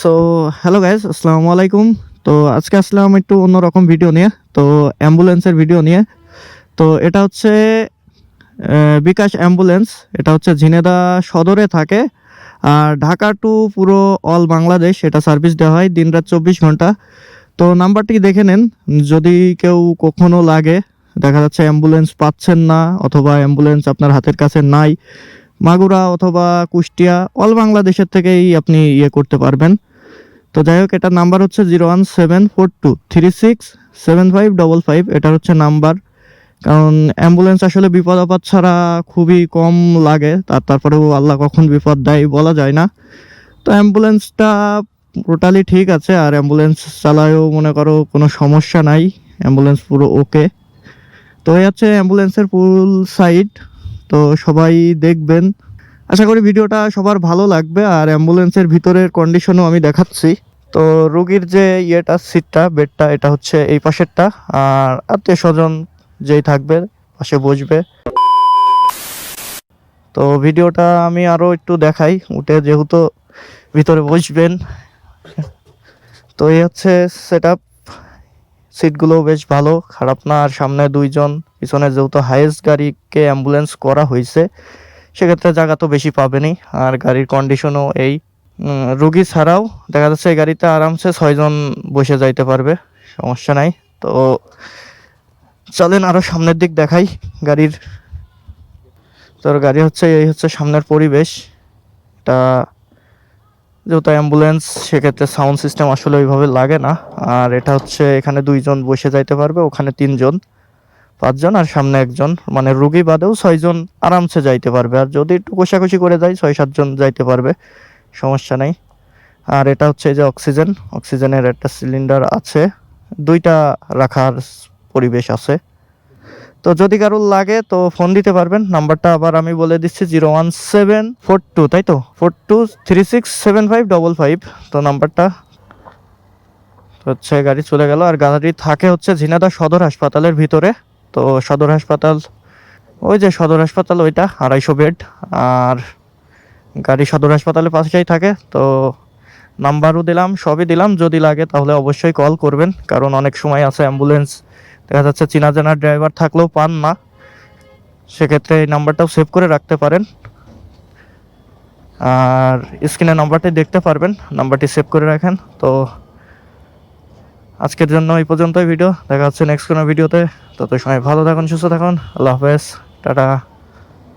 So hello guys আসসালামু আলাইকুম। তো আজকে আসলাম একটু অন্যরকম ভিডিও নিয়ে, তো অ্যাম্বুলেন্সের ভিডিও নিয়ে। তো এটা হচ্ছে বিকাশ অ্যাম্বুলেন্স এটা হচ্ছে ঝিনেদা সদরে থাকে। আর ঢাকা টু পুরো অল বাংলাদেশ এটা সার্ভিস দেওয়া হয়, দিনরাত চব্বিশ ঘণ্টা। তো নাম্বারটি দেখে নেন, যদি কেউ কখনো লাগে, দেখা যাচ্ছে অ্যাম্বুলেন্স পাচ্ছেন না, অথবা অ্যাম্বুলেন্স আপনার হাতের কাছে নাই মাগুরা অথবা কুষ্টিয়া অল বাংলাদেশের থেকেই আপনি ইয়ে করতে পারবেন। তো যাই হোক, এটার নাম্বার হচ্ছে zero one seven four two three six seven five double five এটার হচ্ছে নাম্বার কারণ অ্যাম্বুলেন্স আসলে বিপদ আপদ ছাড়া খুবই কম লাগে। তার তারপরেও আল্লাহ কখন বিপদ দেয় বলা যায় না। তো অ্যাম্বুলেন্সটা টোটালি ঠিক আছে, আর অ্যাম্বুলেন্স চালায়ও মনে করো কোনো সমস্যা নাই। অ্যাম্বুলেন্স পুরো ওকে তো এই হচ্ছে অ্যাম্বুলেন্সের ফুল সাইড তো সবাই দেখবেন। আশা করি ভিডিওটা সবার ভালো লাগবে, আর অ্যাম্বুলেন্সের ভিতরের কন্ডিশনও আমি দেখাচ্ছি। তো রুগীর যে ইয়েটা, সিটটা, বেডটা, এটা হচ্ছে এই পাশেরটা, আর আত্মীয় স্বজন যেই থাকবে, পাশে বসবে। তো ভিডিওটা আমি আরও একটু দেখাই, উঠে যেহেতু ভিতরে বসবেন। তো এই হচ্ছে সেট সিটগুলো বেশ ভালো, খারাপ না। আর সামনে দুইজন, পিছনে যেহেতু হাইয়েস্ট গাড়িকে অ্যাম্বুলেন্স করা হয়েছে, সেক্ষেত্রে জায়গা তো বেশি পাবেনি। আর গাড়ির কন্ডিশনও এই। রুগী ছাড়াও দেখা যাচ্ছে এই গাড়িতে আরামসে ছয়জন বসে যাইতে পারবে, সমস্যা নাই। তো চলেন আরও সামনের দিক দেখাই গাড়ির। তোর গাড়ি হচ্ছে, এই হচ্ছে সামনের পরিবেশ। এটা যেহেতু অ্যাম্বুলেন্স সেক্ষেত্রে সাউন্ড সিস্টেম আসলে ওইভাবে লাগে না। আর এটা হচ্ছে এখানে দুইজন বসে যাইতে পারবে, ওখানে তিনজন, পাঁচজন আর সামনে একজন। মানে রুগী বাদেও ছয়জন আরামসে যাইতে পারবে। আর যদি একটু কষাকষি করে যায় ছয় সাতজন যাইতে পারবে, সমস্যা নেই। আর এটা হচ্ছে যে অক্সিজেন অক্সিজেনের একটা সিলিন্ডার আছে। দুইটা রাখার পরিবেশ আছে। তো যদি কারোর লাগে, তো ফোন দিতে পারবেন। নাম্বারটা আবার আমি বলে দিচ্ছি zero one seven four two তাই তো? Four two three six seven five double five তো নাম্বারটা হচ্ছে গাড়ি চলে গেল। আর গাড়ি থাকে হচ্ছে ঝিনাদা সদর হাসপাতালের ভিতরে। তো সদর হাসপাতাল, ওই যে সদর হাসপাতাল, ওইটা আড়াইশো বেড। আর গাড়ি সদর হাসপাতালের পাশেই থাকে। তো নাম্বারও দিলাম, সবই দিলাম। যদি লাগে তাহলে অবশ্যই কল করবেন। কারণ অনেক সময় আছে অ্যাম্বুলেন্স দেখা যাচ্ছে চেনা জানার ড্রাইভার থাকলেও পান না। সেক্ষেত্রে এই নাম্বারটাও সেভ করে রাখতে পারেন। আর স্ক্রিনে নাম্বারটি দেখতে পারবেন নাম্বারটি সেভ করে রাখেন। তো আজকের জন্য এই পর্যন্তই ভিডিও দেখা হচ্ছে নেক্সট কোনো ভিডিওতে তত সময় ভালো থাকুন, সুস্থ থাকুন। আল্লাহ হাফেজ। টাটা।